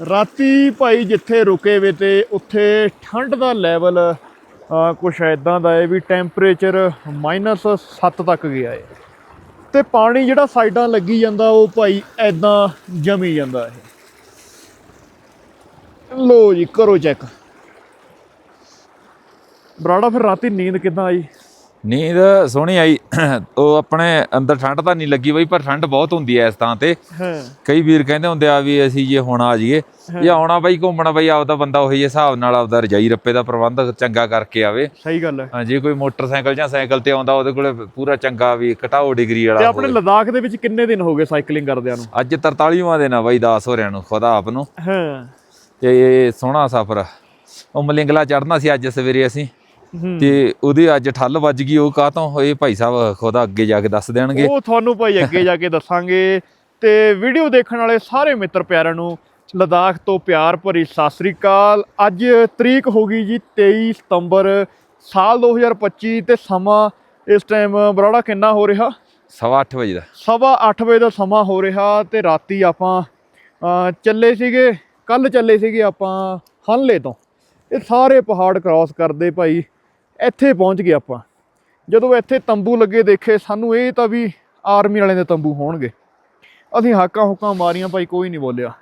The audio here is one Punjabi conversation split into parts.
ਰਾਤੀ ਭਾਈ ਜਿੱਥੇ ਰੁਕੇ ਵੇ ਤੇ ਉੱਥੇ ਠੰਡ ਦਾ ਲੈਵਲ ਕੁਛ ਐਦਾਂ ਦਾ ਹੈ ਵੀ ਟੈਂਪਰੇਚਰ -7 ਤੱਕ ਗਿਆ ਹੈ। ਤੇ ਪਾਣੀ ਜਿਹੜਾ ਸਾਈਡਾਂ ਲੱਗੀ ਜਾਂਦਾ, ਉਹ ਭਾਈ ਐਦਾਂ ਜਮੀ ਜਾਂਦਾ ਹੈ। ਲੋ ਜੀ, ਕਰੋ ਚੈੱਕ। ਬਰਾੜਾ, ਫਿਰ ਰਾਤੀ ਨੀਂਦ ਕਿੱਦਾਂ ਆਈ? ਨੀਂਦ ਸੋਹਣੀ ਆਈ। ਉਹ ਆਪਣੇ ਅੰਦਰ ਠੰਡ ਤਾਂ ਨਹੀਂ ਲੱਗੀ ਬਈ ਪਰ ਠੰਡ ਬਹੁਤ ਹੁੰਦੀ ਐ ਇਸ ਤਾਂ ਤੇ। ਕਈ ਵੀਰ ਕਹਿੰਦੇ ਹੁੰਦੇ ਆ ਵੀ ਅਸੀਂ ਜੇ ਹੁਣ ਆ ਜਾਈਏ ਜੇ ਆਉਣਾ ਬਈ ਘੁੰਮਣਾ ਬਈ ਆਪਦਾ ਬੰਦਾ ਉਹੀ ਹਿਸਾਬ ਨਾਲ ਆਪਦਾ ਰਜਾਈ ਰੱਪੇ ਦਾ ਪ੍ਰਬੰਧ ਚੰਗਾ ਕਰਕੇ ਆਵੇ। ਸਹੀ ਗੱਲ ਹੈ ਹਾਂ ਜੇ ਕੋਈ ਮੋਟਰਸਾਈਕਲ ਜਾਂ ਸਾਈਕਲ ਤੇ ਆਉਂਦਾ ਉਹਦੇ ਕੋਲੇ ਪੂਰਾ ਚੰਗਾ ਵੀ ਘਟਾਓ ਡਿਗਰੀ ਤੇ ਵਾਲਾ ਆਪਣੇ ਹੋਵੇ। ਲਦਾਖ ਦੇ ਵਿੱਚ ਕਿੰਨੇ ਦਿਨ ਹੋ ਗਏ ਸਾਈਕਲਿੰਗ ਕਰਦਿਆਂ ਨੂੰ? ਅੱਜ 43ਵਾਂ ਦਿਨ ਆ ਬਈ 10 ਹੋ ਰਿਆਂ ਨੂੰ ਖੁਦਾ ਆਪ ਨੂੰ। ਹਾਂ। ਤੇ ਇਹ ਸੋਹਣਾ ਸਫ਼ਰ ਉਹ ਮਲਿੰਗਲਾ ਚੜਨਾ ਸੀ ਅੱਜ ਸਵੇਰੇ ਅਸੀਂ। ਤੇ ਉਹਦੇ ਅੱਜ ਠੱਲ ਵੱਜ ਗਈ ਉਹ ਕਾਹਤੋਂ? ਹੋਏ ਭਾਈ ਸਾਹਿਬ ਖੁਦਾ ਅੱਗੇ ਜਾ ਕੇ ਦੱਸ ਦੇਣਗੇ। ਉਹ ਤੁਹਾਨੂੰ ਭਾਈ ਅੱਗੇ ਜਾ ਕੇ ਦੱਸਾਂਗੇ। ਤੇ ਵੀਡੀਓ ਦੇਖਣ ਵਾਲੇ ਸਾਰੇ ਮਿੱਤਰ ਪਿਆਰਿਆਂ ਨੂੰ ਲਦਾਖ ਤੋਂ ਪਿਆਰ ਭਰੀ ਸਤਿ ਸ੍ਰੀ ਅਕਾਲ। ਅੱਜ ਤਰੀਕ ਹੋ ਗਈ ਜੀ 23 ਸਤੰਬਰ ਸਾਲ 2025 ਤੇ ਸਮਾਂ ਇਸ ਟਾਈਮ ਬਰਾੜਾ ਕਿੰਨਾ ਹੋ ਰਿਹਾ? ਸਵਾ ਅੱਠ ਵਜੇ ਦਾ। ਸਵਾ 8 ਵਜੇ ਦਾ ਸਮਾਂ ਹੋ ਰਿਹਾ ਤੇ ਰਾਤੀ ਆਪਾਂ ਚੱਲੇ ਸੀਗੇ ਕੱਲ ਚੱਲੇ ਸੀਗੇ ਆਪਾਂ ਹਨਲੇ ਤੋਂ। ਇਹ ਸਾਰੇ ਪਹਾੜ ਕ੍ਰਾਸ ਕਰਦੇ ਭਾਈ। ਇੱਥੇ ਪਹੁੰਚ ਗਏ ਆਪਾਂ। ਜਦੋਂ ਇੱਥੇ ਤੰਬੂ ਲੱਗੇ ਦੇਖੇ ਸਾਨੂੰ ਇਹ ਤਾਂ ਵੀ ਆਰਮੀ ਵਾਲਿਆਂ ਦੇ ਤੰਬੂ ਹੋਣਗੇ। ਅਸੀਂ ਹਾਕਾਂ ਹੁਕਾਂ ਮਾਰੀਆਂ ਭਾਈ ਕੋਈ ਨਹੀਂ ਬੋਲਿਆ।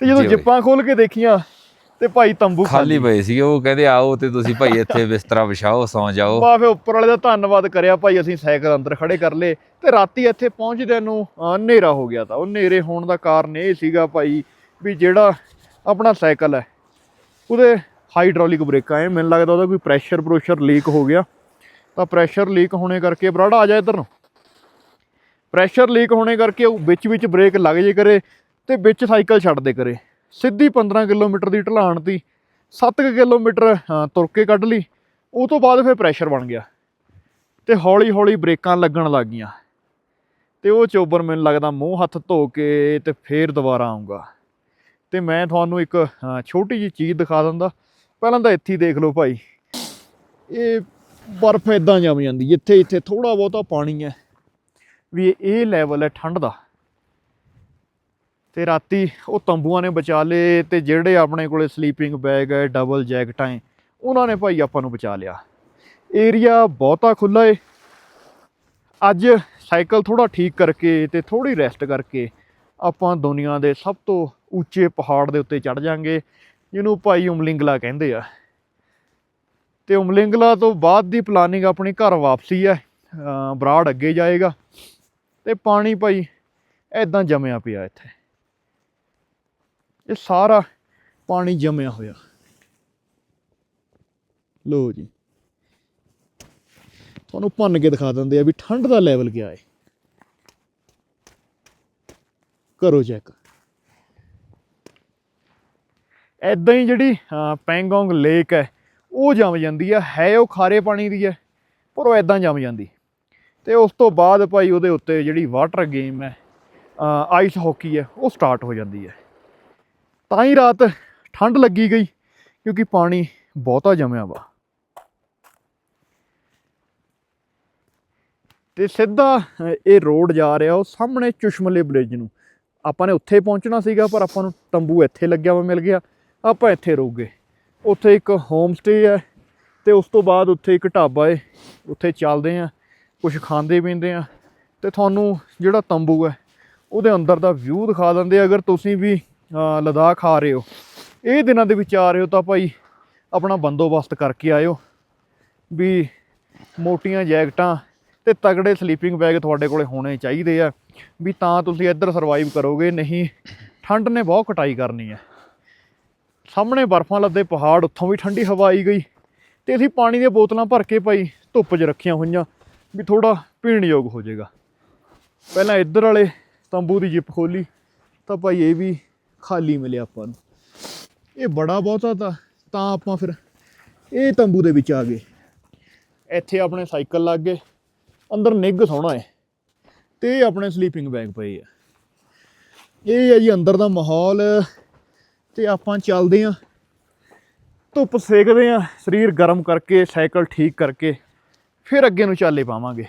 ਤੇ ਜਦੋਂ। ਜਿੱਪਾਂ ਖੋਲ ਕੇ ਦੇਖੀਆਂ ਤੇ ਭਾਈ ਤੰਬੂ ਖਾਲੀ। ਪਏ ਸੀਗੇ ਉਹ ਕਹਿੰਦੇ ਆਓ ਤੇ ਤੁਸੀਂ ਭਾਈ ਇੱਥੇ ਬਿਸਤਰਾ ਵਿਛਾਓ ਸੌਂ ਜਾਓ। ਬਾ ਫੇ ਉੱਪਰ ਵਾਲੇ ਦਾ ਧੰਨਵਾਦ ਕਰਿਆ ਭਾਈ ਅਸੀਂ ਸਾਈਕਲ ਅੰਦਰ ਖੜੇ ਕਰ ਲਏ। ਤੇ ਰਾਤੀ ਇੱਥੇ ਪਹੁੰਚਦਿਆਂ ਨੂੰ ਹਨੇਰਾ ਹੋ ਗਿਆ ਤਾਂ। ਉਹ ਹਨੇਰੇ ਹੋਣ ਦਾ ਕਾਰਨ ਇਹ ਸੀਗਾ ਭਾਈ ਵੀ ਜਿਹੜਾ ਆਪਣਾ ਸਾਈਕਲ ਹੈ ਉਹਦੇ ਹਾਈਡ੍ਰੋਲਿਕ ਬ੍ਰੇਕਾਂ ਐ ਮੈਨੂੰ ਲੱਗਦਾ ਉਹਦਾ ਕੋਈ ਪ੍ਰੈਸ਼ਰ ਪ੍ਰੋਸ਼ਰ ਲੀਕ ਹੋ ਗਿਆ। ਤਾਂ ਪ੍ਰੈਸ਼ਰ ਲੀਕ ਹੋਣੇ ਕਰਕੇ ਬਰਾੜਾ ਆ ਜਾ ਇੱਧਰ ਨੂੰ। ਪ੍ਰੈਸ਼ਰ ਲੀਕ ਹੋਣੇ ਕਰਕੇ ਉਹ ਵਿੱਚ ਵਿੱਚ ਬ੍ਰੇਕ ਲੱਗ ਜੇ ਕਰੇ ਤੇ ਵਿੱਚ ਸਾਈਕਲ ਛੱਡ ਦੇ ਕਰੇ। ਸਿੱਧੀ 15 ਕਿਲੋਮੀਟਰ ਦੀ ਢਲਾਣ ਤੀ। 7 ਕਿਲੋਮੀਟਰ ਤੁਰ ਕੇ ਕੱਢ ਲਈ। ਉਹ ਤੋਂ ਬਾਅਦ ਫਿਰ ਪ੍ਰੈਸ਼ਰ ਬਣ ਗਿਆ। ਤੇ ਹੌਲੀ ਹੌਲੀ ਬ੍ਰੇਕਾਂ ਲੱਗਣ ਲੱਗ ਗਈਆਂ। ਤੇ ਉਹ ਚੋਬਰ ਮੈਨੂੰ ਲੱਗਦਾ ਮੂੰਹ ਹੱਥ ਧੋ ਕੇ ਤੇ ਫੇਰ ਦੁਬਾਰਾ ਆਉਂਗਾ ਤੇ ਮੈਂ ਤੁਹਾਨੂੰ ਇੱਕ ਛੋਟੀ ਜੀ ਚੀਜ਼ ਦਿਖਾ ਦਿੰਦਾ। ਪਹਿਲਾਂ ਤਾਂ ਇੱਥੇ ਹੀ ਦੇਖ ਲਓ ਭਾਈ। ਇਹ ਬਰਫ਼ ਇਦਾਂ ਜੰਮ ਜਾਂਦੀ, ਜਿੱਥੇ ਇੱਥੇ ਥੋੜਾ ਬਹੁਤਾ ਪਾਣੀ ਹੈ, ਵੀ ਇਹ ਲੈਵਲ ਹੈ ਠੰਡ ਦਾ। ਤੇ ਰਾਤੀ ਉਹ ਤੰਬੂਆਂ ਨੇ ਬਚਾ ਲਏ ਤੇ ਜਿਹੜੇ ਆਪਣੇ ਕੋਲੇ ਸਲੀਪਿੰਗ ਬੈਗ ਹੈ ਡਬਲ ਜੈਕਟਾਂ ਹੈ, ਉਹਨਾਂ ਨੇ ਭਾਈ ਆਪਾਂ ਨੂੰ ਬਚਾ ਲਿਆ। ਏਰੀਆ ਬਹੁਤਾ ਖੁੱਲਾ ਏ। ਅੱਜ ਸਾਈਕਲ ਥੋੜਾ ਠੀਕ ਕਰਕੇ ਤੇ ਥੋੜੀ ਰੈਸਟ ਕਰਕੇ ਆਪਾਂ ਦੁਨੀਆ ਦੇ ਸਭ ਤੋਂ ਉੱਚੇ ਪਹਾੜ ਦੇ ਉੱਤੇ ਚੜ ਜਾਾਂਗੇ। ਜਿਹਨੂੰ ਭਾਈ ਉਮਲਿੰਗਲਾ ਕਹਿੰਦੇ ਆ। ਤੇ ਉਮਲਿੰਗਲਾ ਤੋਂ ਬਾਅਦ ਦੀ ਪਲਾਨਿੰਗ ਆਪਣੀ ਘਰ ਵਾਪਸੀ ਹੈ ਬਰਾੜ ਅੱਗੇ ਜਾਏਗਾ। ਤੇ ਪਾਣੀ ਭਾਈ ਐਦਾਂ ਜਮਿਆ ਪਿਆ ਇੱਥੇ। ਇਹ ਸਾਰਾ ਪਾਣੀ ਜਮਿਆ ਹੋਇਆ। ਲੋ ਜੀ। ਤੁਹਾਨੂੰ ਭੰਨ ਕੇ ਦਿਖਾ ਦਿੰਦੇ ਆ ਵੀ ਠੰਡ ਦਾ ਲੈਵਲ ਕਿਆ ਹੈ ਕਰੋ ਚੈੱਕ ਐਦਾਂ ਹੀ ਜਿਹੜੀ ਪੈਂਗੋਂਗ ਲੇਕ ਹੈ, ਉਹ ਜੰਮ ਜਾਂਦੀ ਹੈ ਹੈ ਉਹ ਖਾਰੇ ਪਾਣੀ ਦੀ ਹੈ, ਪਰ ਉਹ ਐਦਾਂ ਜੰਮ ਜਾਂਦੀ। ਤੇ ਉਸ ਤੋਂ ਬਾਅਦ ਭਾਈ ਉਹਦੇ ਉੱਤੇ ਜਿਹੜੀ ਵਾਟਰ ਗੇਮ ਹੈ ਆਈਸ ਹਾਕੀ ਹੈ, ਉਹ ਸਟਾਰਟ ਹੋ ਜਾਂਦੀ ਹੈ। ਤਾਂ ਹੀ ਰਾਤ ਠੰਡ ਲੱਗੀ ਗਈ, ਕਿਉਂਕਿ ਪਾਣੀ ਬਹੁਤਾ ਜਮਿਆ ਵਾ। ਤੇ ਸਿੱਧਾ ਇਹ ਰੋਡ ਜਾ ਰਿਹਾ, ਉਹ ਸਾਹਮਣੇ ਚੁਸ਼ਮਲੇ ਬ੍ਰਿਜ ਨੂੰ। ਆਪਾਂ ਨੇ ਉੱਥੇ ਪਹੁੰਚਣਾ ਸੀਗਾ, ਪਰ ਆਪਾਂ ਨੂੰ ਤੰਬੂ ਇੱਥੇ ਲੱਗਿਆ ਵਾ ਮਿਲ ਗਿਆ। ਆਪਾਂ ਇੱਥੇ ਰੁਕ ਉੱਥੇ ਇੱਕ ਹੋਮ ਸਟੇ ਹੈ ਤੇ ਉਸ ਤੋਂ ਬਾਅਦ ਉੱਥੇ ਇੱਕ ਢਾਬਾ ਹੈ ਉੱਥੇ ਚੱਲਦੇ ਆ ਕੁਝ ਖਾਂਦੇ ਪੀਂਦੇ ਆ ਤੇ ਤੁਹਾਨੂੰ ਜਿਹੜਾ ਤੰਬੂ ਹੈ, ਉਹਦੇ ਅੰਦਰ ਦਾ ਵਿਊ ਦਿਖਾ ਦਿੰਦੇ ਅਗਰ ਤੁਸੀਂ ਵੀ ਲਦਾਖ ਆ ਰਹੇ ਹੋ, ਇਹ ਦਿਨਾਂ ਦੇ ਵਿੱਚ ਆ ਰਹੇ ਹੋ ਤਾਂ ਭਾਈ ਆਪਣਾ ਬੰਦੋਬਸਤ ਕਰਕੇ ਆਇਓ। ਵੀ ਮੋਟੀਆਂ ਜੈਕਟਾਂ ਤੇ ਤਗੜੇ ਸਲੀਪਿੰਗ ਬੈਗ ਤੁਹਾਡੇ ਕੋਲੇ ਹੋਣੇ ਚਾਹੀਦੇ ਆ। ਵੀ ਤਾਂ ਤੁਸੀਂ ਇੱਧਰ ਸਰਵਾਈਵ ਕਰੋਗੇ, ਨਹੀਂ, ਠੰਡ ਨੇ ਬਹੁਤ ਕਟਾਈ ਕਰਨੀ ਹੈ। ਸਾਹਮਣੇ ਬਰਫਾਂ ਲੱਦੇ ਪਹਾੜ, ਉੱਥੋਂ ਵੀ ਠੰਡੀ ਹਵਾ ਆਈ ਗਈ ਤੇ ਅਸੀਂ ਪਾਣੀ ਦੀਆਂ ਬੋਤਲਾਂ ਭਰ ਕੇ ਭਾਈ ਧੁੱਪ 'ਚ ਰੱਖੀਆਂ ਹੋਈਆਂ ਵੀ ਥੋੜਾ ਪੀਣ ਯੋਗ ਹੋ ਜਾਏਗਾ। ਪਹਿਲਾਂ ਇੱਧਰ ਵਾਲੇ ਤੰਬੂ ਦੀ ਜਿੱਪ ਖੋਲੀ ਤਾਂ ਭਾਈ ਇਹ ਵੀ ਖਾਲੀ ਮਿਲਿਆ ਆਪਾਂ ਨੂੰ। ਇਹ ਬੜਾ ਬਹੁਤਾ ਤਾਂ ਤਾਂ ਆਪਾਂ ਫਿਰ ਇਹ ਤੰਬੂ ਦੇ ਵਿੱਚ ਆ ਗਏ। ਇੱਥੇ ਆਪਣੇ ਸਾਈਕਲ ਲੱਗ ਗਏ, ਅੰਦਰ ਨਿੱਘ ਸੋਹਣਾ ਹੈ ਤੇ ਇਹ ਆਪਣੇ ਸਲੀਪਿੰਗ ਬੈਗ ਪਏ ਆ। ਇਹ ਹੈ ਜੀ ਅੰਦਰ ਦਾ ਮਾਹੌਲ ਤੇ ਆਪਾਂ ਚੱਲਦੇ ਆ ਧੁੱਪ ਸੇਕਦੇ ਆ ਸਰੀਰ ਗਰਮ ਕਰਕੇ ਸਾਈਕਲ ਠੀਕ ਕਰਕੇ ਫਿਰ ਅੱਗੇ ਨੂੰ ਚਾਲੇ ਪਾਵਾਂਗੇ।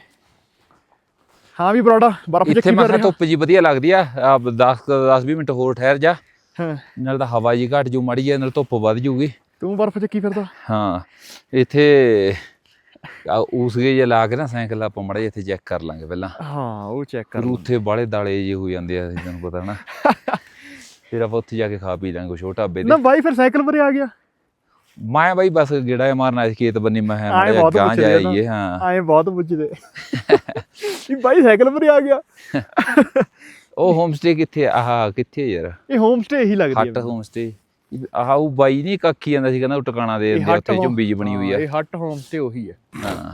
ਹਾਂ ਵੀ ਬਰਾੜਾ ਬਰਫ਼ ਇੱਥੇ ਮੈਂ ਕਿਹਾ ਰਿਹਾ। ਧੁੱਪ ਜੀ ਵਧੀਆ ਲੱਗਦੀ ਆ। 10 10 20 ਮਿੰਟ ਹੋਰ ਠਹਿਰ ਜਾ। ਹਾਂ। ਨਾਲ ਤਾਂ ਹਵਾ ਜੀ ਘਟ ਜੂ ਮੜੀ ਜਾ ਨਾਲ ਧੁੱਪ ਵੱਧ ਜੂਗੀ। ਤੂੰ ਬਰਫ਼ ਚ ਕੀ ਫਿਰਦਾ? ਹਾਂ। ਇੱਥੇ ਆ ਉਸਗੇ ਜੇ ਲਾ ਕੇ ਨਾ ਸਾਈਕਲ ਆਪਾਂ ਮੜਾ ਇੱਥੇ ਚੈੱਕ ਕਰ ਲਾਂਗੇ ਪਹਿਲਾਂ। ਹਾਂ ਉਹ ਚੈੱਕ ਕਰ ਫਿਰ ਉੱਥੇ ਬਾਲੇ ਦਾਲੇ ਜੇ ਹੋ ਜਾਂਦੇ ਆ ਤੁਹਾਨੂੰ ਪਤਾ ਨਾ। ਫਿਰ ਆਪਾਂ ਉੱਥੇ ਜਾ ਕੇ ਖਾ ਪੀ ਲਾਂਗੇ ਕੁਛ ਉਹ ਢਾਬੇ ਨਾ ਤੇ ਬਾਈ ਫਿਰ ਸਾਈਕਲ ਪਰੇ ਆ ਗਿਆ। ਮੈਂ ਬਾਈ ਬਸ ਗੇੜਾ ਜਿਹਾ ਮਾਰਨਾ ਸੀ ਖੇਤ ਬੰਨੀ ਮੈਂ ਆਏਂ ਮੜਾ ਬਹੁਤ ਗਾਂ ਪੁੱਛਦੇ ਨਾ। ਜਾਈਏ ਹਾਂ। ਆਏ ਬਹੁਤ ਪੁੱਛਦੇ। ਇਹ ਬਾਈ ਸਾਈਕਲ ਪਰੇ ਆ ਗਿਆ। ਉਹ ਹੋਮ ਸਟੇ ਕਿੱਥੇ ਆ? ਆਹ ਕਿੱਥੇ ਯਾਰ? ਇਹ ਹੋਮ ਸਟੇ ਹੀ ਲੱਗਦੀ ਹੱਟ ਹੋਮ ਸਟੇ ਆਹ ਉਹ ਬਾਈ ਨਹੀਂ ਕੱਖੀ ਜਾਂਦਾ ਸੀ ਕਹਿੰਦਾ ਉਹ ਟਿਕਾਣਾ ਦੇ ਦਿੰਦੇ ਆ, ਉੱਥੇ home- ਝੁੰਬੀ ਜੀ ਬਣੀ ਹੋਈ ਆ। ਹਾਂ, ਇਹ ਹੱਟ ਹੋਮ ਸਟੇ ਉਹੀ ਹੈ ਹਾਂ।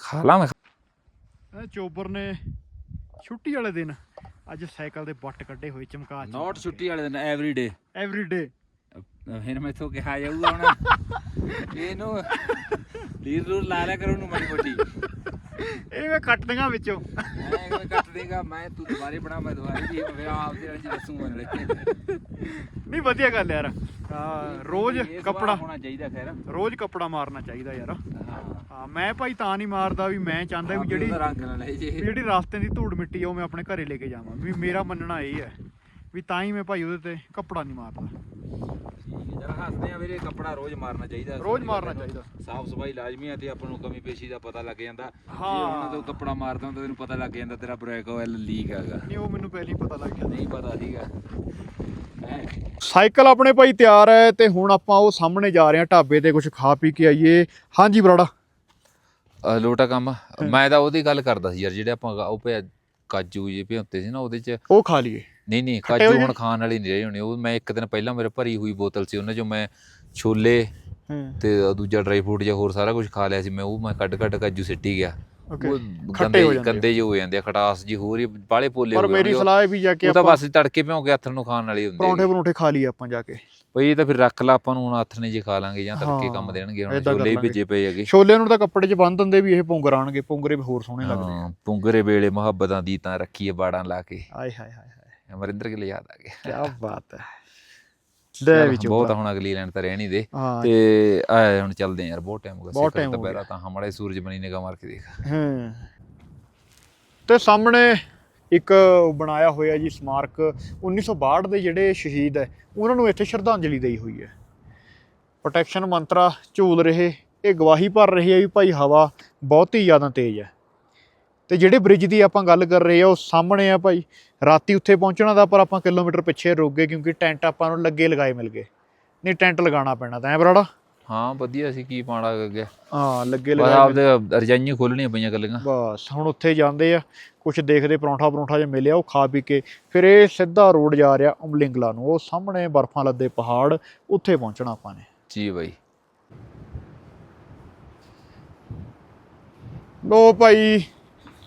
ਖਾ ਲਾਂ ਮੈਂ। ਇਹ ਚੋਬਰ ਨੇ ਛੁੱਟੀ ਵਾਲੇ ਦਿਨ ਅੱਜ ਸਾਈਕਲ ਦੇ ਬੱਟ ਕੱਢੇ ਹੋਏ ਚਮਕਾ ਨਾਟ ਛੁੱਟੀ ਵਾਲੇ ਦਿਨ ਐਵਰੀ ਡੇ ਐਵਰੀ ਡੇ ਫਿਰ ਮੈਥੋਂ ਕਿਹਾ ਜਾਊਗਾ ਹੁਣ। ਇਹਨੂੰ ਲੀਰ ਲੂਰ ਲਾ ਲਿਆ ਕਰੋ ਨੂੰ ਮਾੜੀ ਮੋਟੀ। ਇਹ ਮੈਂ ਕੱਟਦੀਆਂ ਵਿੱਚੋਂ। ਮੈਂ ਕਿਵੇਂ ਕੱਟ ਦੇਗਾ ਮੈਂ ਤੂੰ ਦੁਬਾਰੇ ਬਣਾ ਮੈਂ ਦੁਬਾਰੇ ਜੀ ਫਿਰ ਆਪ ਦੇ ਵਿੱਚ ਦੱਸੂ ਮਨ ਨਹੀਂ ਵਧੀਆ ਗੱਲ ਯਾਰ। ਹਾਂ ਰੋਜ਼ ਕੱਪੜਾ ਹੋਣਾ ਚਾਹੀਦਾ ਖੈਰ। ਰੋਜ਼ ਕੱਪੜਾ ਮਾਰਨਾ ਚਾਹੀਦਾ ਯਾਰ। ਹਾਂ। ਮੈਂ ਭਾਈ ਤਾਂ ਨਹੀਂ ਮਾਰਦਾ ਵੀ ਮੈਂ ਚਾਹੁੰਦਾ ਵੀ ਜਿਹੜੀ ਰੰਗ ਨਾਲ ਲੈ ਜੇ। ਵੀ ਜਿਹੜੀ ਰਸਤੇ ਦੀ ਧੂੜ ਮਿੱਟੀ ਆ ਉਹ ਮੈਂ ਆਪਣੇ ਘਰੇ ਲੈ ਕੇ ਜਾਵਾਂ। ਵੀ ਮੇਰਾ ਮੰਨਣਾ ਇਹ ਹੈ ਵੀ ਤਾਂ ਹੀ ਮੈਂ ਭਾਈ ਉਹਦੇ ਤੇ ਕੱਪੜਾ ਨਹੀਂ ਮਾਰਦਾ। ਹੱਸਦੇ ਆ ਵੀਰੇ ਕੱਪੜਾ ਰੋਜ਼ ਮਾਰਨਾ ਚਾਹੀਦਾ ਰੋਜ਼ ਮਾਰਨਾ ਚਾਹੀਦਾ। ਸਾਫ਼ ਸਫ਼ਾਈ ਲਾਜ਼ਮੀ ਆ ਤੇ ਆਪਾਂ ਨੂੰ ਕਮੀ ਪੇਸ਼ੀ ਦਾ ਪਤਾ ਲੱਗ ਜਾਂਦਾ। ਜੇ ਹਾਂ। ਉਹਨਾਂ ਤੋਂ ਕੱਪੜਾ ਮਾਰਦਾ ਤਾਂ ਤੈਨੂੰ ਪਤਾ ਲੱਗ ਜਾਂਦਾ ਤੇਰਾ ਬ੍ਰੇਕ ਆਇਲ ਲੀਕ ਹੈਗਾ। ਨਹੀਂ ਉਹ ਮੈਨੂੰ ਪਹਿਲਾਂ ਹੀ ਪਤਾ ਲੱਗ ਗਿਆ। ਨਹੀਂ ਪਤਾ ਸੀਗਾ। ਹੈਂ। ਸਾਈਕਲ ਆਪਣੇ ਭਾਈ ਤਿਆਰ ਹੈ ਤੇ ਹੁਣ ਆਪਾਂ ਉਹ ਸਾਹਮਣੇ ਜਾ ਰਹੇ ਹਾਂ ਢਾਬੇ ਤੇ ਕੁਝ ਖਾ ਪੀ ਕੇ ਆਈਏ। ਹਾਂਜੀ ਬਰਾੜਾ। ਲੋਟਾ ਕੰਮ। ਮੈਂ ਤਾਂ ਉਹਦੀ ਗੱਲ ਕਰਦਾ ਸੀ ਯਾਰ ਜਿਹੜੇ ਆਪਾਂ ਉਹ ਪਿਆ ਕਾਜੂ ਜੇ ਭਿਉਂਤੇ ਸੀ ਨਾ ਉਹਦੇ ਚ ਉਹ ਖਾ ਲਈਏ। ਨਹੀਂ ਨਹੀਂ ਖੱਟੇ ਕਾਜੂ ਹੁਣ ਖਾਣ ਵਾਲੀ ਨਹੀਂ ਰਹੇ ਹੋਣੇ। ਉਹ ਮੈਂ ਇੱਕ ਦਿਨ ਪਹਿਲਾਂ ਮੇਰੇ ਭਰੀ ਹੋਈ ਬੋਤਲ ਸੀ ਉਹਨਾਂ ਚੋਂ ਮੈਂ ਛੋਲੇ ਹਾਂ। ਤੇ ਦੂਜਾ ਡਰਾਈ ਫਰੂਟ ਜਾਂ ਹੋਰ ਸਾਰਾ ਕੁਝ ਖਾ ਲਿਆ ਸੀ ਮੈਂ ਉਹ ਮੈਂ ਕੱਢ ਕੱਢ ਕਾਜੂ ਸਿੱਟੀ ਗਿਆ। Okay. ਉਹ ਖੱਟੇ ਗੰਦੇ ਹੋ ਜਾਂਦੇ ਆ। ਗੰਦੇ ਜਿਹੇ ਹੋ ਜਾਂਦੇ ਆ ਖਟਾਸ ਜੀ ਹੀ ਬਾਲੇ ਪੋਲੇ ਪਰ ਹੋ ਗਏ ਮੇਰੀ ਹੋਣਗੇ। ਸਲਾਹ ਹੈ ਵੀ ਜਾ ਕੇ ਉਹ ਤਾਂ ਆਪਾਂ ਬਸ ਤੜਕੇ ਭਿਉਂ ਕੇ ਹੱਥ ਨੂੰ ਖਾਣ ਵਾਲੀ ਹੁੰਦੀ ਪਰੌਂਠੇ ਹੈ ਪਰੌਂਠੇ ਖਾ ਲਈਏ ਆਪਾਂ ਜਾ ਕੇ। ਬਈ ਇਹ ਤਾਂ ਫਿਰ ਰੱਖ ਲਾ ਆਪਾਂ ਨੂੰ ਹੁਣ ਹੱਥ ਨੇ ਜੇ ਖਾ ਲਾਂਗੇ ਜਾਂ ਤੜਕੇ ਹਾਂ, ਕੰਮ ਦੇਣਗੇ ਹੁਣ ਏਦਾਂ ਕਰ ਛੋਲੇ ਹੀ ਲਾਂਗੇ। ਭਿੱਜੇ ਪਏ ਹੈਗੇ। ਛੋਲੇ ਨੂੰ ਤਾਂ ਕੱਪੜੇ 'ਚ ਬੰਨ ਦਿੰਦੇ ਵੀ ਇਹ ਪੁੰਗਰ ਆਣਗੇ ਪੁੰਗਰੇ ਵੀ ਹੋਰ ਸੋਹਣੇ ਲੱਗਦੇ ਆ। ਹਾਂ ਪੁੰਗਰੇ ਵੇਲੇ ਮੁਹੱਬਤਾਂ ਦੀ ਤਾਂ ਰੱਖੀਏ ਬਾੜਾਂ ਲਾ ਕੇ। ਆਏ ਹਾਏ ਹਾਏ। ਅਮਰਿੰਦਰ ਗਿੱਲ ਯਾਦ ਆ ਗਿਆ ਕੀ ਬਾਤ ਹੈ। ਲੈ ਵਿੱਚ ਬਹੁਤ ਹੁਣ ਅਗਲੀ ਲਾਈਨ ਤਾਂ ਰਹਿਣੀ ਦੇ। ਤੇ ਆ ਹੁਣ ਚੱਲਦੇ ਆ ਯਾਰ ਬਹੁਤ ਟਾਈਮ ਹੋ ਗਿਆ। ਬਹੁਤ ਹੋ ਦੁਪਹਿਰਾ ਤਾਂ ਹਮਾਰੇ ਸੂਰਜ ਬਣੀ ਨਿਗਾਹ ਮਾਰ ਕੇ ਦੇਖ। ਹਾਂ। ਤੇ ਸਾਹਮਣੇ ਇੱਕ ਬਣਾਇਆ ਹੋਇਆ ਜੀ ਸਮਾਰਕ 1962 ਦੇ ਜਿਹੜੇ ਸ਼ਹੀਦ ਹੈ ਉਹਨਾਂ ਨੂੰ ਇੱਥੇ ਸ਼ਰਧਾਂਜਲੀ ਦੇਈ ਹੋਈ ਹੈ। ਪ੍ਰੋਟੈਕਸ਼ਨ ਮੰਤਰਾ ਝੂਲ ਰਹੇ ਇਹ ਗਵਾਹੀ ਭਰ ਰਹੀ ਹੈ ਵੀ ਭਾਈ ਹਵਾ ਬਹੁਤ ਹੀ ਜ਼ਿਆਦਾ ਤੇਜ਼ ਹੈ। ਤੇ ਜਿਹੜੇ ਬ੍ਰਿਜ ਦੀ ਆਪਾਂ ਗੱਲ ਕਰ ਰਹੇ ਆ ਉਹ ਸਾਹਮਣੇ ਆ ਭਾਈ। ਰਾਤੀ ਉੱਥੇ ਪਹੁੰਚਣਾ ਦਾ ਪਰ ਆਪਾਂ ਕਿਲੋਮੀਟਰ ਪਿੱਛੇ ਰੁਕ ਗਏ ਕਿਉਂਕਿ ਟੈਂਟ ਆਪਾਂ ਨੂੰ ਲੱਗੇ ਲਗਾਏ ਮਿਲ ਗਏ। ਨਹੀਂ ਟੈਂਟ ਲਗਾਉਣਾ ਪੈਣਾ ਤਾਂ ਐ ਬਰਾੜਾ। ਹਾਂ ਵਧੀਆ ਸੀ ਕੀ ਪਾਣਾ ਅੱਗੇ ਹਾਂ ਲੱਗੇ ਬਸ ਲਗਾਏ ਆਪਦੇ ਰਜਾਈਆਂ ਖੋਲਣੀਆਂ ਪਈਆਂ ਗੱਲਾਂ ਬਸ ਹੁਣ ਉੱਥੇ ਜਾਂਦੇ ਆ ਕੁਝ ਦੇਖਦੇ ਪਰੌਂਠਾ ਪਰੌਂਠਾ ਜੇ ਮਿਲਿਆ ਉਹ ਖਾ ਪੀ ਕੇ ਫਿਰ ਇਹ ਸਿੱਧਾ ਰੋਡ ਜਾ ਰਿਹਾ ਉਮਲਿੰਗਲਾ ਨੂੰ। ਉਹ ਸਾਹਮਣੇ ਬਰਫਾਂ ਲੱਦੇ ਪਹਾੜ ਉੱਥੇ ਪਹੁੰਚਣਾ ਆਪਾਂ ਨੇ। ਜੀ ਬਾਈ। ਲੋ ਭਾਈ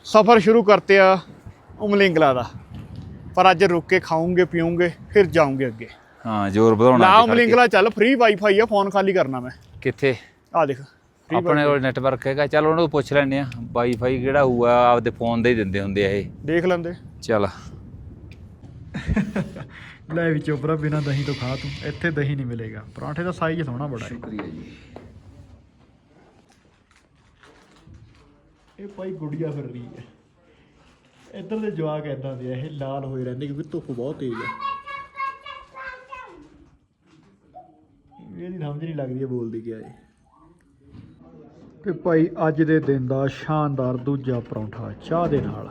ਸਫ਼ਰ ਸ਼ੁਰੂ ਕਰਤੇ ਆ ਉਮਲਿੰਗਲਾ ਦਾ। ਪਰ ਅੱਜ ਰੁਕ ਕੇ ਖਾਉਂਗੇ ਪੀਉਂਗੇ ਫਿਰ ਜਾਉਂਗੇ ਅੱਗੇ। ਹਾਂ ਜ਼ੋਰ ਵਧਾਉਣਾ ਕੇ। ਉਮਲਿੰਗਲਾ ਚੱਲ ਫ੍ਰੀ ਵਾਈਫਾਈ ਆ ਫੋਨ ਖਾਲੀ ਕਰਨਾ ਮੈਂ। ਕਿੱਥੇ? ਆ ਦੇਖ ਆਪਣੇ। ਕੋਲ ਨੈਟਵਰਕ ਹੈਗਾ ਚੱਲ ਉਹਨੂੰ ਪੁੱਛ ਲੈਣੇ ਆ ਵਾਈਫਾਈ ਕਿਹੜਾ ਹੋਊਗਾ ਆਪਦੇ ਫੋਨ ਦੇ ਹੀ ਦਿੰਦੇ ਹੁੰਦੇ ਆ ਇਹ। ਦੇਖ ਲੈਂਦੇ। ਚੱਲ। ਲੈ ਵੀ ਚੋਬਰਾ ਬਿਨਾ ਦਹੀਂ ਤੋਂ ਖਾ ਤੂੰ ਇੱਥੇ ਦਹੀਂ ਨਹੀਂ ਮਿਲੇਗਾ। ਪਰਾਂਠੇ ਦਾ ਸਾਈਜ਼ ਸੋਹਣਾ ਬੜਾ ਹੈ। ਸ਼ੁਕਰੀਆ ਜੀ। ਇਹ ਭਾਈ ਗੁੜੀਆ ਫਿਰ ਰਹੀ ਹੈ। ਇੱਧਰ ਦੇ ਜਵਾਕ ਐਦਾਂ ਦੇ ਆ ਇਹ ਲਾਲ ਹੋਏ ਰਹਿੰਦੇ ਕਿਉਂਕਿ ਧੁੱਪ ਬਹੁਤ ਤੇਜ਼ ਹੈ ਇਹਦੀ ਸਮਝ ਨਹੀਂ ਲੱਗਦੀ ਇਹ ਬੋਲਦੀ ਕਿਆ ਹੈ ਤੇ ਭਾਈ ਅੱਜ ਦੇ ਦਿਨ ਦਾ ਸ਼ਾਨਦਾਰ ਦੂਜਾ ਪਰੌਂਠਾ ਚਾਹ ਦੇ ਨਾਲ।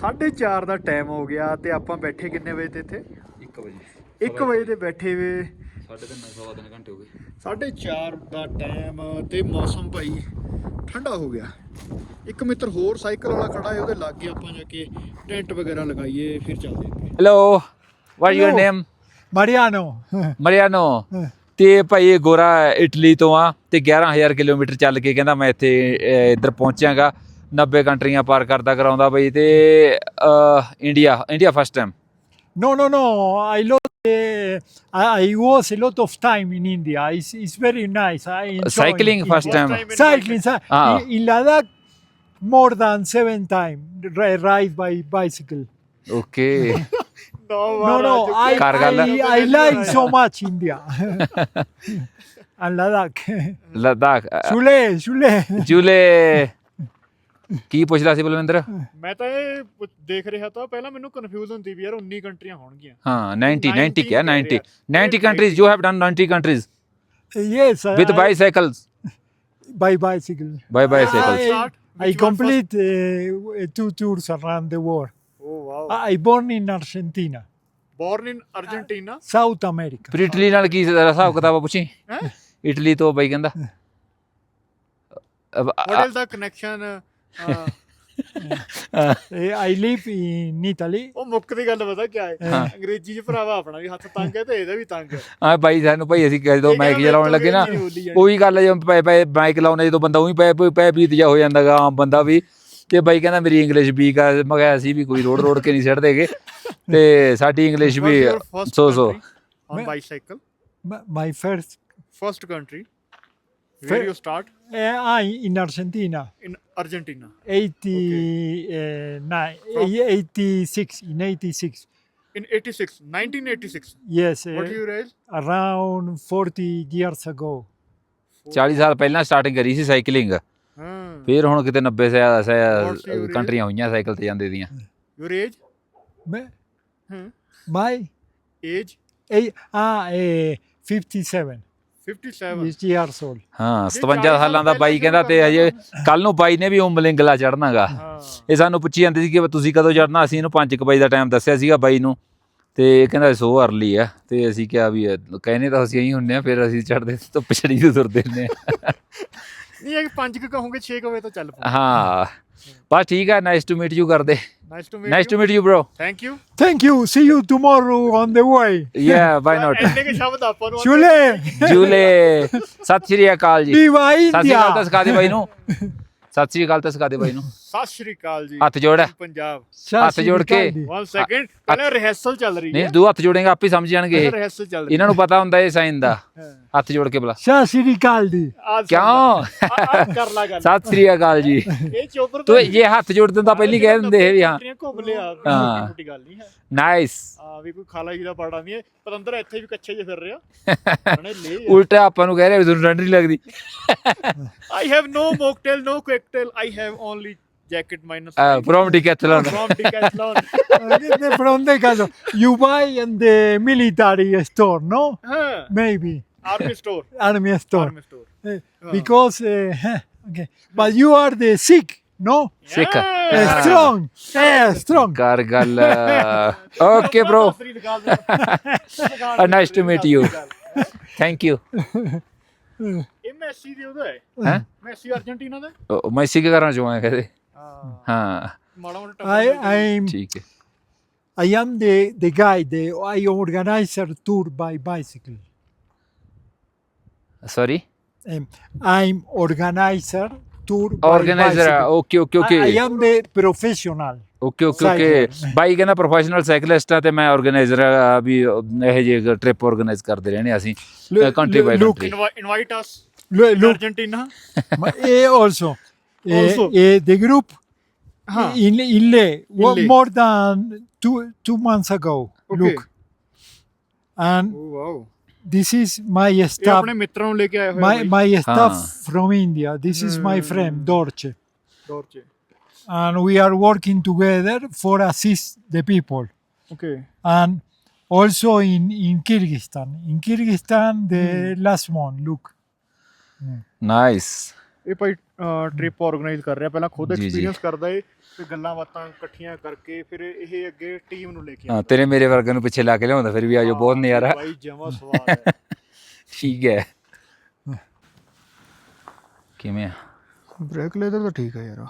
4:30 ਦਾ ਟਾਈਮ ਹੋ ਗਿਆ ਤੇ ਆਪਾਂ ਬੈਠੇ ਕਿੰਨੇ ਵਜੇ ਤੇ ਇੱਥੇ? 1 ਵਜੇ। 1 ਵਜੇ ਤੇ ਬੈਠੇ ਵੇ। ਸਾਢੇ ਤਿੰਨ ਸਵਾ ਤਿੰਨ ਘੰਟੇ ਹੋ ਗਏ। ਸਾਢੇ 4 ਦਾ ਟਾਈਮ ਤੇ ਮੌਸਮ ਭਾਈ ਠੰਡਾ ਹੋ ਗਿਆ। ਇੱਕ ਮਿੱਤਰ ਹੋਰ ਸਾਈਕਲ ਵਾਲਾ ਖੜਾ ਹੈ ਉਹਦੇ ਲਾਗੇ ਆਪਾਂ ਜਾ ਕੇ ਟੈਂਟ ਵਗੈਰਾ ਲਗਾਈਏ ਫਿਰ ਚੱਲਦੇ ਹਾਂ। Hello what your. Name Mariano, Mariano. ਤੇ ਭਾਈ ਇਹ ਗੋਰਾ ਇਟਲੀ ਤੋਂ ਆ ਤੇ 11000 ਕਿਲੋਮੀਟਰ ਚੱਲ ਕੇ ਕਹਿੰਦਾ ਮੈਂ ਇੱਥੇ ਇੱਧਰ ਪਹੁੰਚਿਆਗਾ। 90 ਕੰਟਰੀਆਂ ਪਾਰ ਕਰਦਾ ਕਰਾਉਂਦਾ ਬਈ ਤੇ India India first time No, no, no. I lot. Uh, I was a lot of time in India. It's, it's very nice. I Cycling it. first time. time in Cycling. Ah. in, Ladakh, more than seven times ride by bicycle. Okay. No, No, no. I, I, I like so much India and Ladakh. Ladakh. Uh, Shule, Jule. ਕੀ ਪੁੱਛਦਾ ਸੀ ਬਲਵਿੰਦਰ ਮੈਂ ਤਾਂ ਇਹ ਪੁੱਛ- ਦੇਖ ਰਿਹਾ ਤਾਂ ਪਹਿਲਾਂ ਮੈਨੂੰ ਕਨਫਿਊਜ਼ ਹੁੰਦੀ ਵੀ ਯਾਰ 19 ਕੰਟਰੀਆਂ ਹੋਣਗੀਆਂ हाँ 90 90 90 क्या 90 कह रहे हैं। 90 countries you have done 90 countries Yes, I- with I, bicycles by bicycle. By bicycles Start with I your complete uh, two tours around the world. Oh wow I born in Argentina, born in Argentina South America. ਫਿਰ ਇਟਲੀ ਨਾਲ ਕੀ ਜ਼ਰਾ ਹਿਸਾਬ ਕਿਤਾਬ ਪੁੱਛੀ ਹੈਂ? ਇਟਲੀ ਤੋਂ ਬਾਈ ਕਹਿੰਦਾ ਅਬ- ਵਾਟ ਆ- is the connection Uh, I live in Italy. ਉਹ ਮੁੱਕ ਦੀ ਗੱਲ ਪਤਾ ਕੀ ਹੈ? ਹਾਂ। ਅੰਗਰੇਜ਼ੀ ਚ ਭਰਾਵਾ ਆਪਣਾ ਵੀ ਹੱਥ ਤੰਗ ਹੈ ਤੇ ਇਹਦਾ ਵੀ ਤੰਗ ਹੈ। ਆ ਬਾਈ ਸਾਨੂੰ ਭਾਈ ਅਸੀਂ ਜਦੋਂ ਇਹ ਮਾਈਕ ਚਲਾਉਣ ਲੱਗੇ ਨਾ। ਉਹੀ ਗੱਲ ਹੈ ਜਦੋਂ ਪੈ ਪੈ ਮਾਈਕ ਲਾਉਣੇ ਜਦੋਂ ਬੰਦਾ ਉਹੀ ਪੈ ਪੈ- ਪੈ ਬੀਤ ਜਾ ਹੋ ਜਾਂਦਾਗਾ ਆਮ ਬੰਦਾ ਵੀ। ਤੇ ਬਾਈ ਕਹਿੰਦਾ ਮੇਰੀ ਇੰਗਲਿਸ਼ ਵੀਕ ਆ ਮੈਂ ਕਿਹਾ ਅਸੀਂ ਵੀ ਕੋਈ ਰੋਡ ਰੋਡ ਕੇ ਨਹੀਂ ਛੱਡਦੇਗੇ ਤੇ ਸਾਡੀ ਇੰਗਲਿਸ਼ ਵੀ ਸੋ ਸੋ। country on ਮੈਂ- bicycle My, my first, first country you uh, I in Argentina, in Argentina 80, uh, nine, From- 86, in 86. in 86 1986 Yes, uh, what your age around 40 years ago. 40 ਸਾਲ ਪਹਿਲਾਂ ਸਟਾਰਟਿੰਗ ਕਰੀ ਸੀ ਸਾਈਕਲਿੰਗ ਹਾਂ ਫਿਰ ਹੁਣ ਕਿਤੇ 90 What's ਸੇ your age? ਕੰਟਰੀਆਂ ਹੋਈਆਂ ਸਾਈਕਲ ਤੇ ਜਾਂਦੇ ਦੀਆਂ your age My, ਹਾਂ my age eh, ah, eh, 57 57. Is years old. ਹਾਂ ਜੇ 57 40 ਸਾਲਾਂ ਦਾ ਬਾਈ ਕਹਿੰਦਾ ਤੇ ਹਜੇ ਕੱਲ ਨੂੰ ਬਾਈ ਨੇ ਵੀ ਉਮਲਿੰਗਲਾ ਚੜਨਾਗਾ ਹਾਂ। ਇਹ ਸਾਨੂੰ ਪੁੱਛੀ ਜਾਂਦੇ ਸੀ ਕਿ ਤੁਸੀਂ ਕਦੋਂ ਚੜਨਾ ਅਸੀਂ ਇਹਨੂੰ 5 ਵਜੇ ਦਾ ਟਾਈਮ ਦੱਸਿਆ ਸੀਗਾ ਬਾਈ ਨੂੰ। ਤੇ ਇਹ ਕਹਿੰਦਾ ਸੋ ਅਰਲੀ ਆ। ਤੇ ਅਸੀਂ ਕਿਹਾ ਵੀ ਕਹਿੰਦੇ ਤਾਂ ਅਸੀਂ ਇਹੀ ਹੁੰਨੇ ਆ ਫਿਰ ਅਸੀਂ ਚੜਦੇ ਤੋਂ ਪਿਛੜੀ ਤੋਂ ਤੁਰਦੇ ਆ। ਨਹੀਂ ਇਹ 5 ਕ ਕਹੋਗੇ 6 ਵਜੇ ਤਾਂ ਚੱਲ ਪਓ ਹਾਂ। ਬਸ ਠੀਕ ਆ ਨਾਈਸ ਟੂ ਮੀਟ ਯੂ ਕਰਦੇ। Nice to meet nice to meet you bro thank you Thank you. See you tomorrow on the way. Yeah why not ਇੰਨੇ ਕੇ ਸ਼ਬਦ ਆਪਾਂ ਨੂੰ Chule, ਜੂਲੇ ਸਤਿ ਸ਼੍ਰੀ ਅਕਾਲ ਜੀ। Viva ਸਤਿ ਸ਼੍ਰੀ ਅਕਾਲ ਤਾਂ India. ਸਿਖਾ ਦੇ ਬਾਈ ਨੂੰ। ਸਤਿ ਸ਼੍ਰੀ ਅਕਾਲ ਤਾਂ ਸਿਖਾ ਦੇ ਬਾਈ ਨੂੰ। ਸਤਿ ਸ਼੍ਰੀ ਅਕਾਲ ਜੀ। ਹੱਥ ਜੋੜ। ਪੰਜਾਬ। ਹੱਥ ਜੋੜ ਕੇ। Sassi ਵਨ ਸੈਕਿੰਡ ਪਹਿਲਾਂ ਰਿਹਰਸਲ ਚੱਲ ਰਹੀ ਨਹੀਂ ਹੈ। ਦੋ ਹੱਥ ਜੋੜੇਗਾ ਆਪੇ ਸਮਝ ਜਾਣਗੇ। ਰਿਹਰਸਲ ਚੱਲ ਰਹੀ ਇਹਨਾਂ ਨੂੰ ਪਤਾ ਹੁੰਦਾ ਇਹ ਸਾਈਨ ਦਾ। ਹੱਥ ਜੋੜ ਕੇ ਬੁਲਾ। Sassi Ricaldi. ਆ ਕਿਉਂ? ਕਰ ਲਾ ਗੱਲ। ਸਤਿ ਸ਼੍ਰੀ ਅਕਾਲ ਜੀ। ਇਹ ਚੋਪਰ ਤੂੰ ਇਹ ਹੱਥ ਜੋੜ ਦਿੰਦਾ ਪਹਿਲੀ ਕਹਿ ਦਿੰਦੇ ਇਹ ਵੀ ਹਾਂ। ਘੁੰਮ ਲਿਆ ਹਾਂ। ਛੋਟੀ ਗੱਲ ਨਹੀਂ ਹੈ। ਨਾਈਸ ਆ ਵੀ ਕੋਈ ਖਾਲਾ ਜੀ ਦਾ ਪਾੜਾ ਨਹੀਂ ਹੈ। ਪਤੰਦਰ ਇੱਥੇ ਵੀ ਕੱਚੇ ਜੇ ਫਿਰ ਰਿਹਾ। ਉਲਟਾ ਆਪਾਂ ਨੂੰ ਕਹਿ ਰਿਹਾ ਵੀ ਤੁਹਾਨੂੰ ਠੰਡ ਨਹੀਂ ਲੱਗਦੀ। I have no mocktail no cocktail I have only jacket minus. Ah, uh, from Decathlon. from Decathlon. from Decathlon. You buy in the military store, no? Huh. Maybe. Army store. Army store. Army store. Uh. Because, uh, okay. But you are the Sikh, no? Yeah. Uh, strong. Yeah, strong. Kargal. okay, bro. uh, nice to meet you. Thank you. ਇਹ ਮੈਸੀ ਦੇ ਉਹਦਾ ਹੈ ਮੈਸੀ ਅਰਜنٹੀਨਾ ਦਾ ਮੈਸੀ ਕੀ ਕਰਨਾ ਚਾਹੁੰਦਾ ਕਹਿੰਦੇ ਹਾਂ ਮਾੜਾ ਮੋਟਾ ਠੀਕ ਹੈ I am the the guy the I organize a tour by bicycle. Sorry Um, I'm organizer tour by organizer okay okay okay I am the professional. Okay okay okay Cyclist. ਬਾਈ ਕਹਿੰਦਾ ਪ੍ਰੋਫੈਸ਼ਨਲ ਸਾਈਕਲਿਸਟ ਆ ਤੇ ਮੈਂ ਆਰਗੇਨਾਈਜ਼ਰ ਵੀ ਇਹ ਜੇ ਟ੍ਰਿਪ ਆਰਗੇਨਾਈਜ਼ ਕਰਦੇ ਰਹਿਣੇ ਅਸੀਂ Look- country by look- country invite us Look, look, also. the group huh. in Ile, Ile. more than two two months ago. Okay. Look, and oh, wow. this is my staff. My, my staff huh. from India. This is my friend Dorche. Dorche. And we are working together for assist the people. Okay. And also in, in Kyrgyzstan. In Kyrgyzstan, the mm. last one, look. Mm. Nice. ਇਹ ਭਾਈ ਟ੍ਰਿਪ ਆਰਗੇਨਾਈਜ਼ ਕਰ ਰਿਹਾ। ਪਹਿਲਾਂ ਖੁਦ ਜੀ, ਜੀ। ਐਕਸਪੀਰੀਅੰਸ ਕਰਦਾ ਏ ਤੇ ਗੱਲਾਂ ਬਾਤਾਂ ਇਕੱਠੀਆਂ ਕਰਕੇ ਫਿਰ ਇਹ ਅੱਗੇ ਟੀਮ ਨੂੰ ਲੈ ਕੇ ਹਾਂ ਤੇਰੇ ਮੇਰੇ ਵਰਗੇ ਨੂੰ ਪਿੱਛੇ ਲਾ ਕੇ ਲਿਆਉਂਦਾ ਫਿਰ ਵੀ ਆਜੋ ਬਹੁਤ ਨਜ਼ਾਰਾ। ਭਾਈ ਜਮਾ ਸਵਾਦ ਹੈ। ਠੀਕ ਹੈ। ਕਿਵੇਂ ਆ? ਬ੍ਰੇਕ ਲੈਦਰ ਤਾਂ ਠੀਕ ਹੈ ਯਾਰ।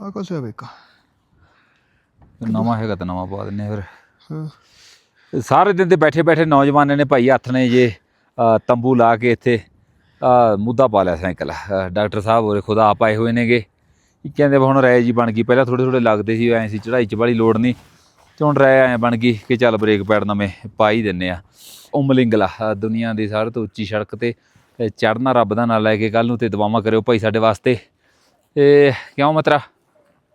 ਆ ਕਸੇ ਵੇਖਾ ਨਵਾਂ ਹੈਗਾ ਤਾਂ ਨਵਾਂ ਪਾ ਦਿੰਨੇ ਫਿਰ। ਹਾਂ। ਸਾਰੇ ਦਿਨ ਤੇ ਬੈਠੇ ਬੈਠੇ ਨੌਜਵਾਨਾਂ ਨੇ ਭਾਈ ਹੱਥ ਨੇ ਜੇ ਅ, ਤੰਬੂ ਲਾ ਕੇ ਇੱਥੇ। ਮੁੱਦਾ ਪਾ ਲਿਆ ਸਾਈਕਲ। ਡਾਕਟਰ ਸਾਹਿਬ ਹੋਰੇ ਖੁਦਾ ਆਪ ਆਏ ਹੋਏ ਨੇਗੇ। ਇਹ ਕਹਿੰਦੇ ਹੁਣ ਰਾਏ ਜੀ ਬਣ ਗਈ। ਪਹਿਲਾਂ ਥੋੜੇ ਥੋੜੇ ਲੱਗਦੇ ਸੀ ਐਂ ਸੀ ਚੜਾਈ ਚ ਵਾਲੀ ਲੋੜ ਨਹੀਂ। ਤੇ ਹੁਣ ਰਾਏ ਐਂ ਬਣ ਗਈ ਕਿ ਚੱਲ ਬ੍ਰੇਕ ਪੈਡ ਨਵੇਂ ਪਾ ਹੀ ਦਿੰਨੇ ਆ। ਉਮਲਿੰਗਲਾ ਦੁਨੀਆ ਦੀ ਸਾਰਿਆਂ ਤੋਂ ਉੱਚੀ ਸੜਕ ਤੇ ਚੜਨਾ ਰੱਬ ਦਾ ਨਾਂ ਲੈ ਕੇ ਕੱਲ ਨੂੰ ਤੇ ਦੁਆਵਾਂ ਕਰਿਓ ਭਾਈ ਸਾਡੇ ਵਾਸਤੇ। ਇਹ ਕਿਉਂ ਮਤਰਾ?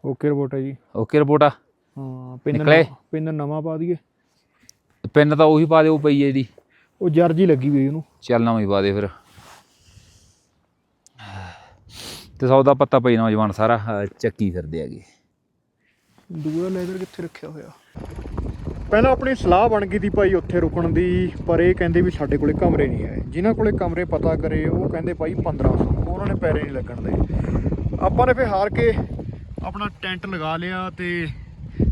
ਓਕੇ ਰਿਪੋਰਟ ਹੈ ਜੀ। ਓਕੇ ਰਿਪੋਰਟ ਆ? ਹਾਂ ਨਿਕਲੇ? ਪਿੰਨ ਨਵਾਂ ਪਾ ਦਈਏ। ਪਿੰਨ ਤਾਂ ਉਹੀ ਪਾ ਦਿਓ ਪਈ ਹੈ ਇਹਦੀ ਉਹ ਜਰਜੀ ਲੱਗੀ ਹੋਈ ਉਹਨੂੰ। ਚੱਲ ਨਵਾਂ ਹੀ ਪਾ ਦੇ ਫਿਰ। ਤੇ ਸੌਦਾ ਪੱਤਾ ਪਈ ਨੌਜਵਾਨ ਸਾਰਾ ਅਹ, ਚੱਕੀ ਫਿਰਦੇ ਹੈਗੇ। ਦੂਆ ਲੈਦਰ ਕਿੱਥੇ ਰੱਖਿਆ ਹੋਇਆ? ਪਹਿਲਾਂ ਆਪਣੀ ਸਲਾਹ ਬਣ ਗਈ ਦੀ ਭਾਈ ਉੱਥੇ ਰੁਕਣ ਦੀ ਪਰ ਇਹ ਕਹਿੰਦੇ ਵੀ ਸਾਡੇ ਕੋਲੇ ਕਮਰੇ ਨਹੀਂ ਹੈ। ਜਿਨ੍ਹਾਂ ਕੋਲੇ ਕਮਰੇ ਪਤਾ ਕਰੇ ਉਹ ਕਹਿੰਦੇ ਭਾਈ 1500 ਉਹਨਾਂ ਨੇ ਪੈਰੇ ਨਹੀਂ ਲੱਗਣ ਦੇ। ਆਪਾਂ ਨੇ ਫੇ ਹਾਰ ਕੇ ਆਪਣਾ ਟੈਂਟ ਲਗਾ ਲਿਆ ਤੇ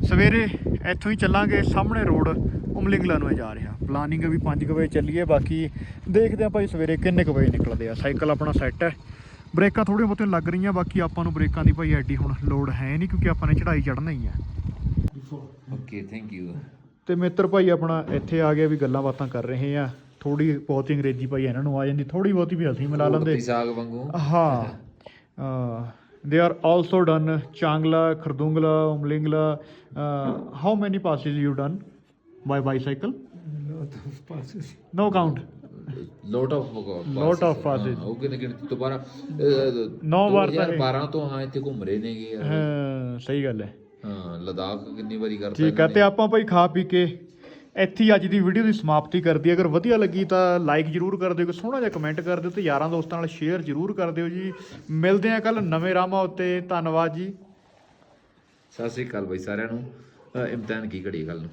ਸਵੇਰੇ ਇੱਥੋਂ ਹੀ ਚੱਲਾਂਗੇ ਸਾਹਮਣੇ ਰੋਡ ਉਮਲਿੰਗਲਾ ਨੂੰ ਜਾ ਰਿਹਾ। ਪਲਾਨਿੰਗ ਵੀ 5 ਵਜੇ ਚੱਲੀਏ ਬਾਕੀ ਦੇਖਦੇ ਹਾਂ ਭਾਈ ਸਵੇਰੇ ਕਿੰਨੇ ਕੁ ਵਜੇ ਨਿਕਲਦੇ ਆ। ਸਾਈਕਲ ਆਪਣਾ ਸੈੱਟ ਹੈ। ਬ੍ਰੇਕਾਂ ਥੋੜ੍ਹੀਆਂ ਬਹੁਤੀਆਂ ਲੱਗ ਰਹੀਆਂ ਬਾਕੀ ਆਪਾਂ ਨੂੰ ਬ੍ਰੇਕਾਂ ਦੀ ਭਾਈ ਐਡੀ ਹੁਣ ਲੋਡ ਹੈ ਨਹੀਂ ਕਿਉਂਕਿ ਆਪਾਂ ਨੇ ਚੜਾਈ ਚੜ੍ਹਨਾ ਹੀ ਹੈ। ਓਕੇ ਥੈਂਕ ਯੂ ਤੇ ਮਿੱਤਰ ਭਾਈ ਆਪਣਾ ਇੱਥੇ ਆ ਗਿਆ ਵੀ ਗੱਲਾਂ ਬਾਤਾਂ ਕਰ ਰਹੇ ਆ। ਥੋੜੀ ਬਹੁਤੀ ਅੰਗਰੇਜ਼ੀ ਭਾਈ ਇਹਨਾਂ ਨੂੰ ਆ ਜਾਂਦੀ ਥੋੜੀ ਬਹੁਤੀ ਵੀ ਅਸੀਂ ਮਿਲਾ ਲੈਂਦੇ। ਸਾਗ ਵਾਂਗੂ। ਹਾਂ। They are also done Changla Khardungla Umlingla how many passes you done by bicycle no count lot of Lot of passes. ਉਹ ਕਿੰਨੇ ਗਿਣਤੀ ਬਾਅਦ ਨੌ ਵਾਰ ਤਾਂ ਇਹ- 2012 ਤੋਂ ਹਾਂ ਇੱਥੇ ਘੁੰਮ ਰਹੇ ਨੇਗੇ ਯਾਰ। ਸਹੀ ਗੱਲ ਹੈ। ਹਾਂ ਲਦਾਖ ਕਿੰਨੀ ਵਾਰੀ ਕਰਤਾ ਠੀਕ ਹੈ ਤੇ ਆਪਾਂ ਭਾਈ ਖਾ ਪੀ ਕੇ ਇੱਥੇ ਹੀ ਅੱਜ ਦੀ ਵੀਡੀਓ ਦੀ ਸਮਾਪਤੀ ਕਰਦੀ ਅਗਰ ਵਧੀਆ ਲੱਗੀ ਤਾਂ ਲਾਈਕ ਜਰੂਰ ਕਰ ਦਿਓ ਕਿ ਸੋਹਣਾ ਜਿਹਾ ਕਮੈਂਟ ਕਰ ਦਿਓ ਤੇ ਯਾਰਾਂ ਦੋਸਤਾਂ ਨਾਲ ਸ਼ੇਅਰ ਜਰੂਰ ਕਰ ਦਿਓ ਜੀ। ਮਿਲਦੇ ਆ ਕੱਲ ਨਵੇਂ ਰਾਮਾਂ ਉੱਤੇ। ਧੰਨਵਾਦ ਜੀ। ਸਤਿ ਸ੍ਰੀ ਅਕਾਲ ਬਈ ਸਾਰਿਆਂ ਨੂੰ। ਇਮਤਿਹਾਨ ਕੀ ਘੜੀ ਕੱਲ ਨੂੰ?